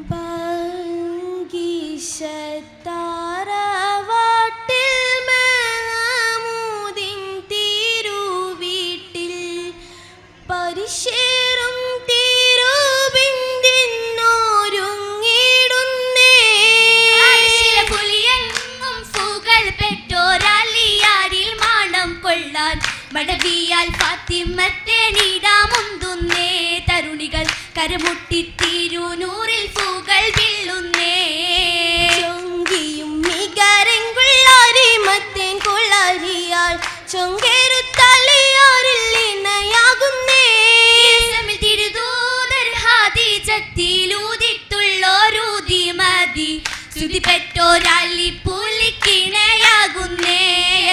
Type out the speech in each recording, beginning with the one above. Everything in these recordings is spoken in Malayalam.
ബംഗീശത്താറവാട്ടിൽ മഹമൂദിൻ തിരുവീട്ടിൽ പരിശേറും മടവിയാൽ ഫാത്തിമത്തെ നീടാമുന്തുന്നേ തരുണികൾ കരമുട്ടി പെറ്റോരാലി പുലിക്കിണയാകുന്നേ.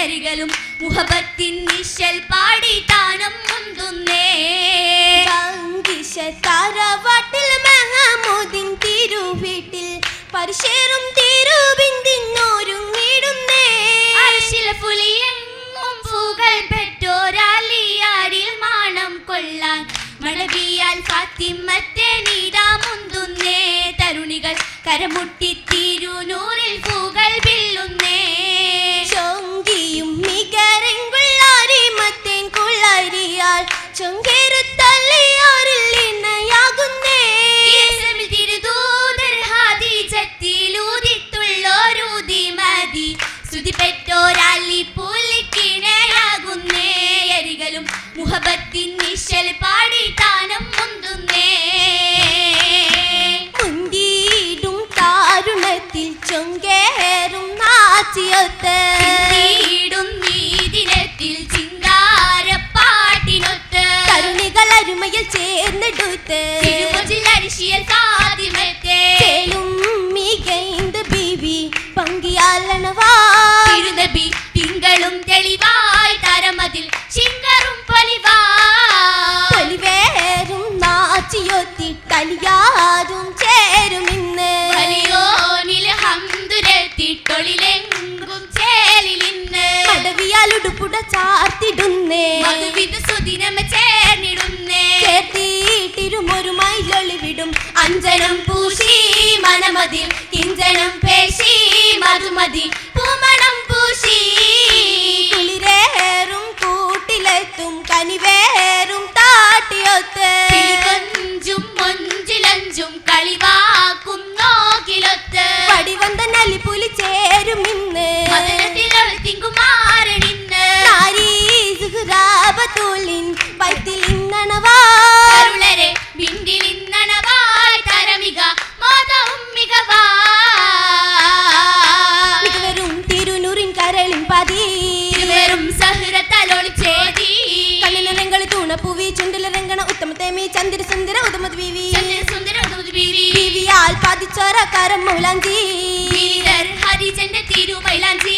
അരികളും മുഹബത്തിൻ നിശൽ പാടി താനം മുന്തുന്നേ. തറവാട്ടിൽ മഹമൂദിൻ തിരുവീട്ടിൽ പരിശേറും തിരുബിന്ദിന്നോരുങ്ങിടുന്നേ അരിശില പുലിയെങ്ങും പൂകൾ പെറ്റോരാലിയാരിൽ മാണം കൊള്ളാൻ. മണവിയാൽ ഫാത്തിമത്തെ നീടാമുന്തുന്നേ തരുണികൾ കരമുട്ടി നീതിരത്തിൽ ചിങ്കാരപ്പാട്ടിനൊത്ത് കരുണികൾ അരുമയിൽ ചേർന്നെടുത്ത് തിരുമുജിലരിശിയൽ ഫാത്തിമത്തെ ഹംദുരത്തിട്ടൊളിലെങ്കും ചേലിലിന്ന് മടവിയാൽ ഉടുപ്പുട ചാർത്തിടുന്നേ. മധുവിധ സുദിനമ ചേർന്നിടുന്നേ. അഞ്ജനം പൂശി മനമതിൽ കിഞ്ചനം പേശി മധുമതി. പൂമണം സുഹ്റാബത്തുലിൻ വൈത്തിലിന്നണവാ കരുളരെ ബിന്ദിലിന്നണവായി തരമിക മോദവും മികവാ. മികവരും തിരുനൂറിൻ കരളിൻ പതി. വെറും സഹൃതലൊളിച്ചേതി കണ്ണിലരങ്ങൾ തൂണപ്പൂവി ചുണ്ടിലരങ്കണ ഉത്തമത്തേമി ചന്ദ്ര സുന്ദര ഉദമത് ബീവി സുന്ദര ഉദുമതി ബീവി ബീവിയാൽ പതിച്ചോര കരം മൂലാഞ്ചി ഹരിജന്റെ തിരുമൈലാഞ്ചി.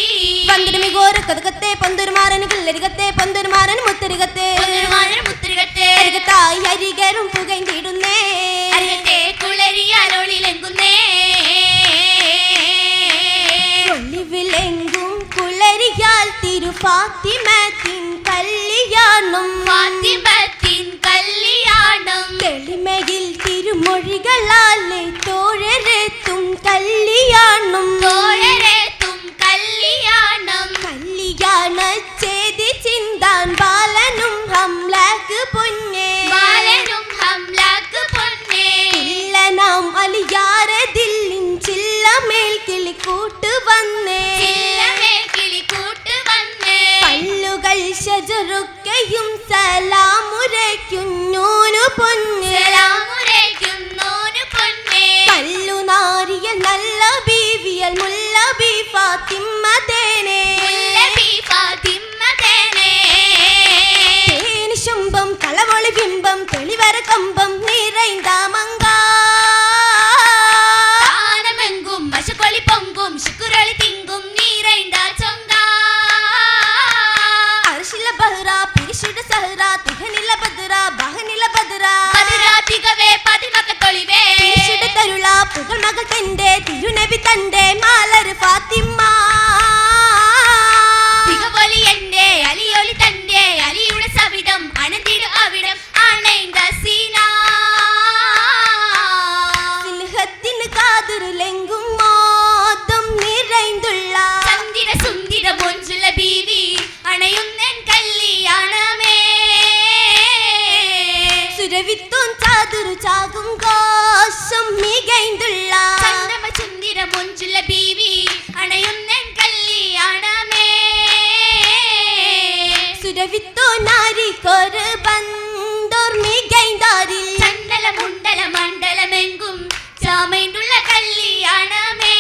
പന്തിരമികോര കഥകത്തെ പന്തൊരുമാറന് കില്ലരികത്തെ പൊന്നുരുമാനൻ അരികരും പുകൈന്തിടുന്നേ അരികത്തെ കുളരിയാലൊളിലെങ്കുന്നേ ഒളിവിലെങ്കും കുളരിയാൽ തിരുഫാത്തിമത്തിൻ கூட்டு வந்தே பஹரா திகநில பதுரா பகநில பதுரா. பதுரா திகவே பதிமக தொழிவே சுடு தருளா புகழ் மகள் தெண்டே திருநெவி தண்டே மாலர் பாத்திம்மா. திகவொலி எண்டே அலியொலி தண்டே பிறவித்தும் சாதுரு சாகும் கோஷம் மிகைந்துள்ளார் சந்தம சுந்திரம் ஒன்றுள்ள பீவி அணையுன்னன் கல்யாணமே சுரவித்தோ நாரிக்கொரு பந்தோர் மிகைந்தாரில். சண்டல முண்டல மண்டலம் எங்கும் சாமைந்துள்ள கல்யாணமே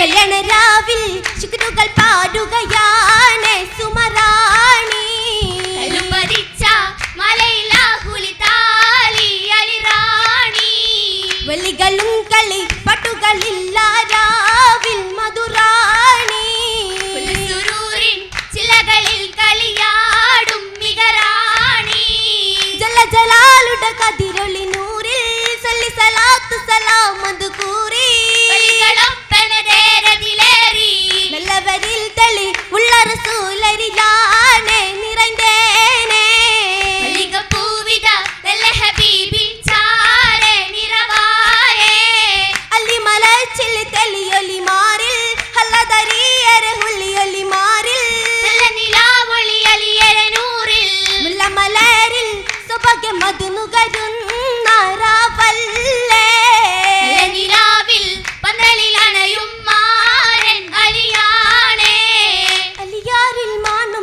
கல்யாண ராவில் சுக்குருகள் பாடுகையார் വലികളും കളി രാവിൽ മധുറാണി സുരൂരിൻ ചിലകളിൽ കളിയാടും മികറാണി ജല ജലാലുടെ കതിരൊളി നൂറിൽ സലാത്ത് സലാമത് കൂറി.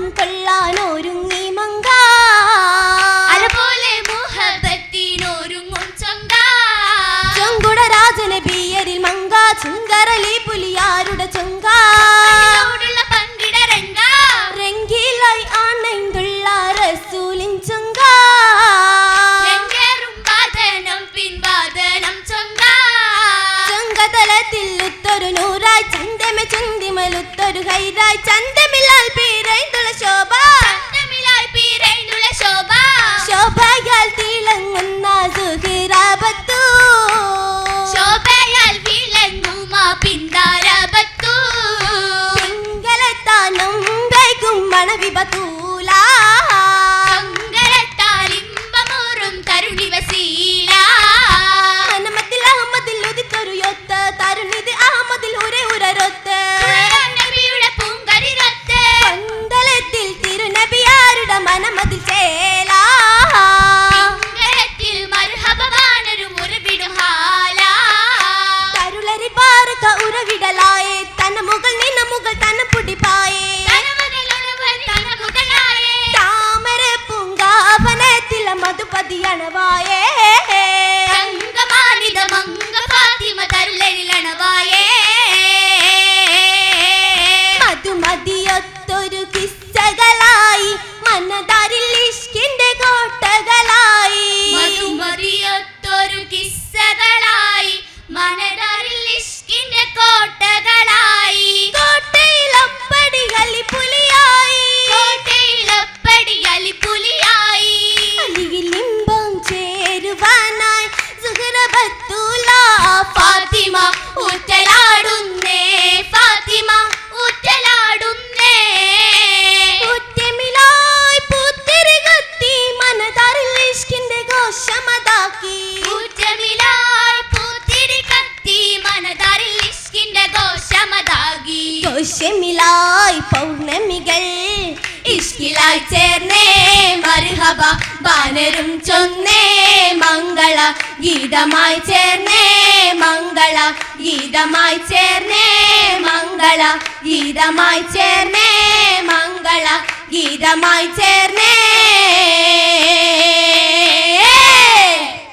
മാനം കൊള്ളാനൊരുങ്ങി മങ്ക. അതുപോലെ മുഹബത്തിനൊരുങ്ങും ചൊങ്ക. ചൊങ്കുട രാജന ബിയരിൽ മങ്ക. ചുങ്കരലി പുലിയാരുടെ ചൊങ്ക. രംഗിലായി ആണൈന്തുള്ള റസൂലിൻ ചൊങ്ക. ചന്തമെ ചന്തിമലുത്തൊരു ഹൈരായി ചന്തമില്ലാൽ പീരൈന്തുള്ള പാറുക ഉറവിടലായേ തന മുകൾ നിന്ന മുകൾ തന പുടിപ്പായേ. തനമകളൊരുവൻ തനമുകളായേ താമര പൂങ്കാവനത്തില മധുപതിയണവായേ തങ്കമാനിത മങ്ക ഫാത്തിമ തരുളരിലണവായേ പലരും ചൊന്നേ മംഗള ഗീതമായി ചേർന്നേ മംഗള ഗീതമായി ചേർന്നേ മംഗള ഗീതമായി ചേർന്നേ മംഗള ഗീതമായി ചേർന്നേ.